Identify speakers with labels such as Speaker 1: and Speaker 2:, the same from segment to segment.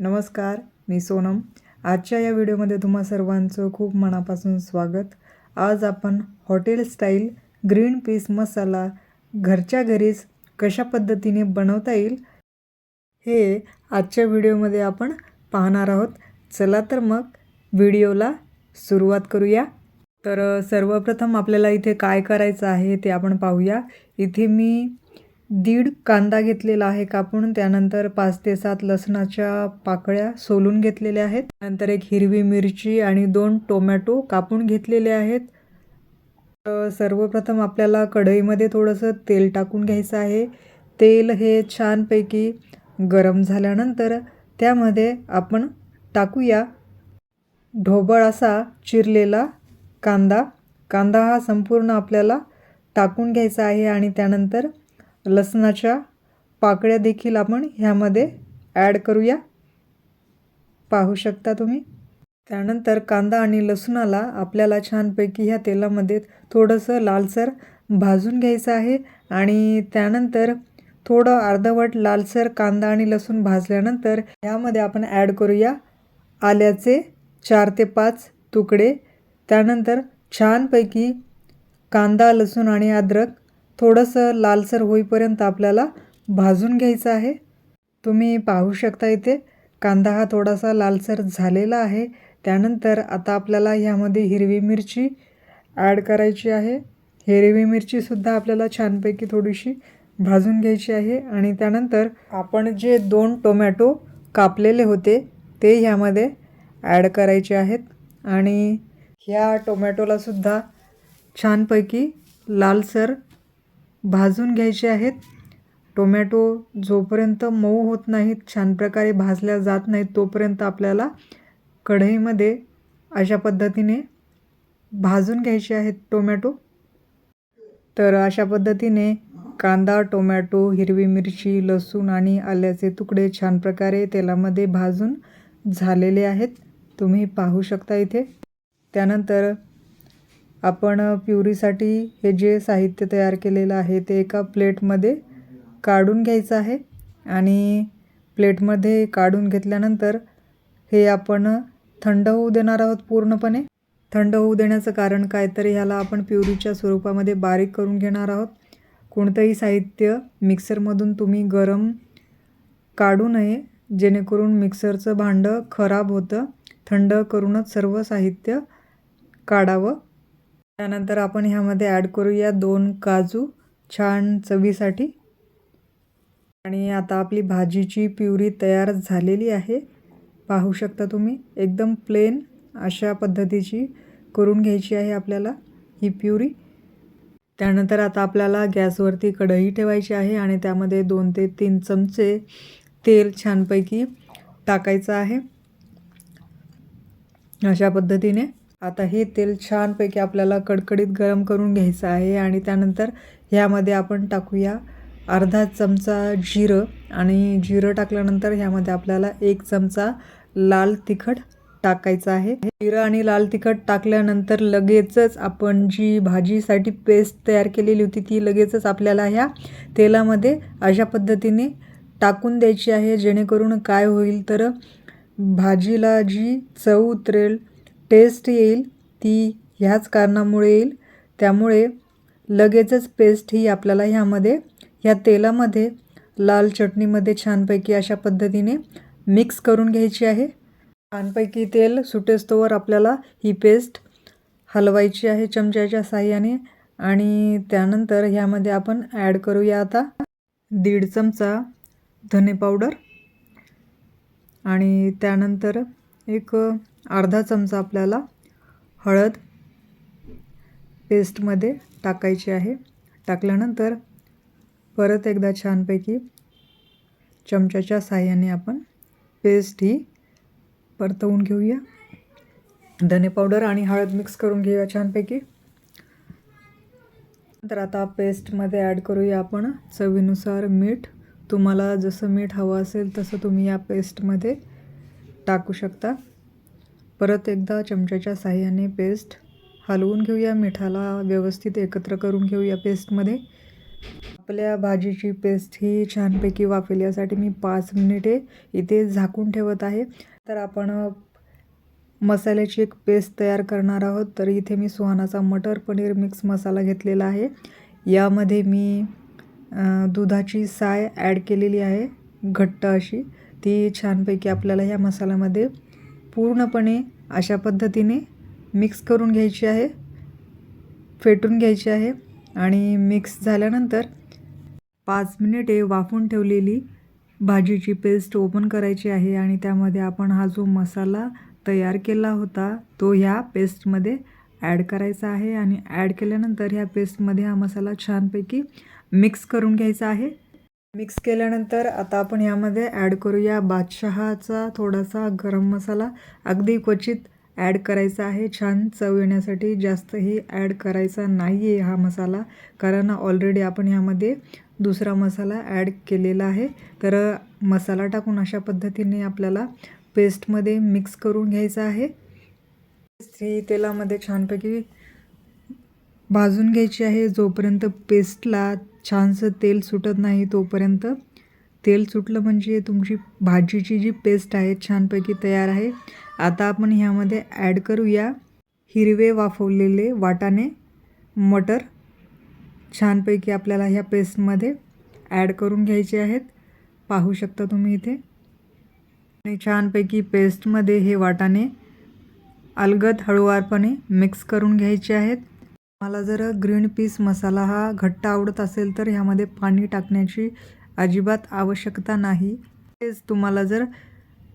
Speaker 1: नमस्कार मी सोनम. आजच्या या व्हिडिओमध्ये तुम्हा सर्वांचं खूप मनापासून स्वागत. आज आपण hotel style green peas masala घरच्या घरीच कशा पद्धतीने बनवता येईल हे आजच्या व्हिडिओमध्ये आपण पाहणार आहोत. चला तर मग व्हिडिओला सुरुवात करूया. तर सर्वप्रथम आपल्याला इथे काय करायचं आहे ते आपण पाहूया. इथे मी दीड कांदा घेतलेला आहे कापून. त्यानंतर पाच ते सात लसणाच्या पाकळ्या सोलून घेतलेल्या आहेत. नंतर एक हिरवी मिरची आणि दोन टोमॅटो कापून घेतलेले आहेत. सर्वप्रथम आपल्याला कढईमध्ये थोडंसं तेल टाकून घ्यायचं आहे. तेल हे छानपैकी गरम झाल्यानंतर त्यामध्ये आपण टाकूया. ढोबळ असा चिरलेला कांदा. कांदा हा संपूर्ण आपल्याला टाकून घ्यायचा आहे आणि त्यानंतर लसणाच्या पाकळ्या देखील आपण ह्यामध्ये ॲड करूया. पाहू शकता तुम्ही. त्यानंतर कांदा आणि लसणाला आपल्याला छानपैकी ह्या तेलामध्ये थोडंसं लालसर भाजून घ्यायचं आहे आणि त्यानंतर थोडं अर्धवट लालसर कांदा आणि लसूण भाजल्यानंतर ह्यामध्ये आपण ॲड करूया आल्याचे चार ते पाच तुकडे. त्यानंतर छानपैकी कांदा लसूण आणि अद्रक थोडंसं लालसर होईपर्यंत आपल्याला भाजून घ्यायचं आहे. तुम्ही पाहू शकता इथे कांदा हा थोडासा लालसर झालेला आहे. त्यानंतर आता आपल्याला ह्यामध्ये हिरवी मिरची ॲड करायची आहे. हिरवी मिरचीसुद्धा आपल्याला छानपैकी थोडीशी भाजून घ्यायची आहे आणि त्यानंतर आपण जे दोन टोमॅटो कापलेले होते ते ह्यामध्ये ॲड करायचे आहेत. आणि ह्या टोमॅटोलासुद्धा छानपैकी लालसर भाजून घ्यायचे आहेत. टोमॅटो जोपर्यंत मऊ होत नाहीत छान प्रकारे भाजल्या जात नाहीत तोपर्यंत आपल्याला कढईमध्ये अशा पद्धतीने भाजून घ्यायचे आहेत टोमॅटो. तर अशा पद्धतीने कांदा टोमॅटो हिरवी मिरची लसूण आणि आल्याचे तुकडे छान प्रकारे तेलामध्ये भाजून झालेले आहेत. तुम्ही पाहू शकता इथे. त्यानंतर आपण प्युरीसाठी हे जे साहित्य तयार केलेलं आहे ते एका प्लेटमध्ये काढून घ्यायचं आहे आणि प्लेटमध्ये काढून घेतल्यानंतर हे आपण थंड होऊ देणार आहोत पूर्णपणे. थंड होऊ देण्याचं कारण काय तर ह्याला आपण प्युरीच्या स्वरूपामध्ये बारीक करून घेणार आहोत. कोणतंही साहित्य मिक्सरमधून तुम्ही गरम काढू नये जेणेकरून मिक्सरचं भांडं खराब होतं. थंड करूनच सर्व साहित्य काढावं. त्यानंतर आपण ह्यामध्ये ॲड करूया दोन काजू छान चवीसाठी. आणि आता आपली भाजीची प्युरी तयार झालेली आहे. पाहू शकता तुम्ही एकदम प्लेन अशा पद्धतीची करून घ्यायची आहे आपल्याला ही प्युरी. त्यानंतर आता आपल्याला गॅसवरती कढई ठेवायची आहे आणि त्यामध्ये दोन ते तीन चमचे तेल छानपैकी टाकायचं आहे. अशा पद्धतीने आता हे तेल छानपैकी आपल्याला कडकडीत गरम करून घ्यायचं आहे आणि त्यानंतर ह्यामध्ये आपण टाकूया अर्धा चमचा जिरं आणि जिरं टाकल्यानंतर ह्यामध्ये आपल्याला एक चमचा लाल तिखट टाकायचं आहे. जिरं आणि लाल तिखट टाकल्यानंतर लगेचच आपण जी भाजीसाठी पेस्ट तयार केलेली होती ती लगेचच आपल्याला ह्या तेलामध्ये अशा पद्धतीने टाकून द्यायची आहे जेणेकरून काय होईल तर भाजीला जी चव उतरेल टेस्ट येईल ती ह्याच कारणामुळे येईल. त्यामुळे लगेचच पेस्ट ही आपल्याला ह्यामध्ये ह्या तेलामध्ये लाल चटणीमध्ये छानपैकी अशा पद्धतीने मिक्स करून घ्यायची आहे. छानपैकी तेल सुटेस्तोवर आपल्याला ही पेस्ट हलवायची आहे चमच्याच्या साह्याने आणि त्यानंतर ह्यामध्ये आपण ॲड करूया आता दीड चमचा धने पावडर आणि त्यानंतर एक अर्धा चमचा आपल्याला हळद पेस्टमध्ये टाकायची आहे. टाकल्यानंतर परत एकदा छानपैकी चमच्याच्या साह्याने आपण पेस्ट ही परतवून घेऊया. धने पावडर आणि हळद मिक्स करून घेऊया छानपैकी. तर आता पेस्टमध्ये ॲड करूया आपण चवीनुसार मीठ. तुम्हाला जसं मीठ हवं असेल तसं तुम्ही या पेस्टमध्ये टाकू शकता. परत एकदा चमच्याच्या साह्याने पेस्ट हलवून घेऊया. मिठाला व्यवस्थित एकत्र करून घेऊया पेस्टमध्ये आपल्या भाजीची पेस्ट ही छानपैकी वाफेल यासाठी मी पाच मिनिटे इथे झाकून ठेवत आहे. तर आपण मसाल्याची एक पेस्ट तयार करणार आहोत. तर इथे मी सुहानाचा मटर पनीर मिक्स मसाला घेतलेला आहे. यामध्ये मी दुधाची साय ॲड केलेली आहे. घट्ट अशी. ती छानपैकी आपल्याला ह्या मसाल्यामध्ये पूर्णपणे अशा पद्धतीने मिक्स करून घ्यायची आहे फेटून घ्यायची आहे आणि मिक्स झाल्यानंतर पाच मिनिटे वाफून ठेवलेली भाजीची पेस्ट ओपन करायची आहे आणि त्यामध्ये आपण हा जो मसाला तयार केला होता तो ह्या पेस्टमध्ये ॲड करायचा आहे आणि ॲड केल्यानंतर ह्या पेस्टमध्ये हा मसाला छानपैकी मिक्स करून घ्यायचा आहे. मिक्स केल्यानंतर आता आपण यामध्ये ॲड करूया बादशहाचा थोडासा गरम मसाला. अगदी क्वचित ॲड करायचा आहे. छान चव येण्यासाठी जास्तही ॲड करायचा नाही आहे हा मसाला. कारण ऑलरेडी आपण ह्यामध्ये दुसरा मसाला ॲड केलेला आहे. तर मसाला टाकून अशा पद्धतीने आपल्याला पेस्टमध्ये मिक्स करून घ्यायचं आहे. ही तेलामध्ये छानपैकी भाजून घ्यायची आहे. जोपर्यंत पेस्टला छानसं तेल सुटत नाही तोपर्यंत तेल सुटलं म्हणजे तुमची भाजीची जी पेस्ट आहे छानपैकी तयार आहे. आता आपण ह्यामध्ये ॲड करूया हिरवे वाफवलेले वाटाणे मटर छानपैकी आपल्याला ह्या पेस्टमध्ये ॲड करून घ्यायचे आहेत. पाहू शकता तुम्ही इथे. आणि छानपैकी पेस्टमध्ये हे वाटाणे अलगद हळूवारपणे मिक्स करून घ्यायचे आहेत. मला जर ग्रीन पीस मसाला हा घट्ट आवडत असेल तर ह्यामध्ये पाणी टाकण्याची अजिबात आवश्यकता नाही. तेच तुम्हाला जर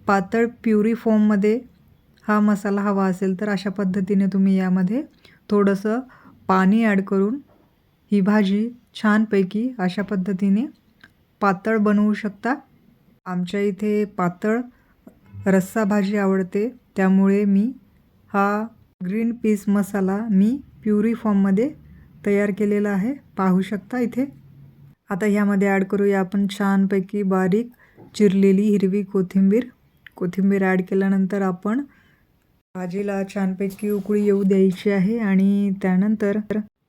Speaker 1: पातळ प्युरी फॉर्ममध्ये हा मसाला हवा असेल तर अशा पद्धतीने तुम्ही यामध्ये थोडंसं पाणी ॲड करून ही भाजी छानपैकी अशा पद्धतीने पातळ बनवू शकता. आमच्या इथे पातळ रस्सा भाजी आवडते त्यामुळे मी हा ग्रीन पीस मसाला मी प्युरी फॉर्ममध्ये तयार केलेला आहे. पाहू शकता इथे. आता ह्यामध्ये ॲड करूया आपण छानपैकी बारीक चिरलेली हिरवी कोथिंबीर. कोथिंबीर ॲड केल्यानंतर आपण भाजीला छानपैकी उकळी येऊ द्यायची आहे आणि त्यानंतर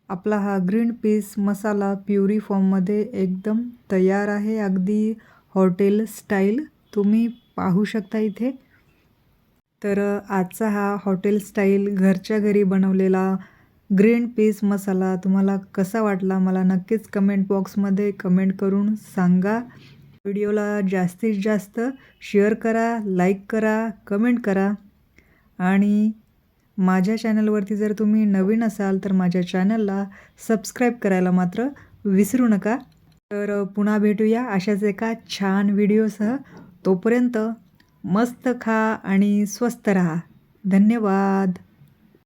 Speaker 1: आपला हा ग्रीन पीस मसाला प्युरी फॉर्ममध्ये एकदम तयार आहे. अगदी हॉटेल स्टाईल तुम्ही पाहू शकता इथे. तर आजचा हा हॉटेल स्टाईल घरच्या घरी बनवलेला ग्रीन पीस मसाला तुम्हाला कसा वाटला मला नक्कीच कमेंट बॉक्समध्ये कमेंट करून सांगा. व्हिडिओला जास्तीत जास्त शेअर करा लाईक करा कमेंट करा. आणि माझ्या चॅनलवरती जर तुम्ही नवीन असाल तर माझ्या चॅनलला सबस्क्राईब करायला मात्र विसरू नका. तर पुन्हा भेटूया अशाच एका छान व्हिडिओसह. तोपर्यंत मस्त खा आणि स्वस्त रहा. धन्यवाद.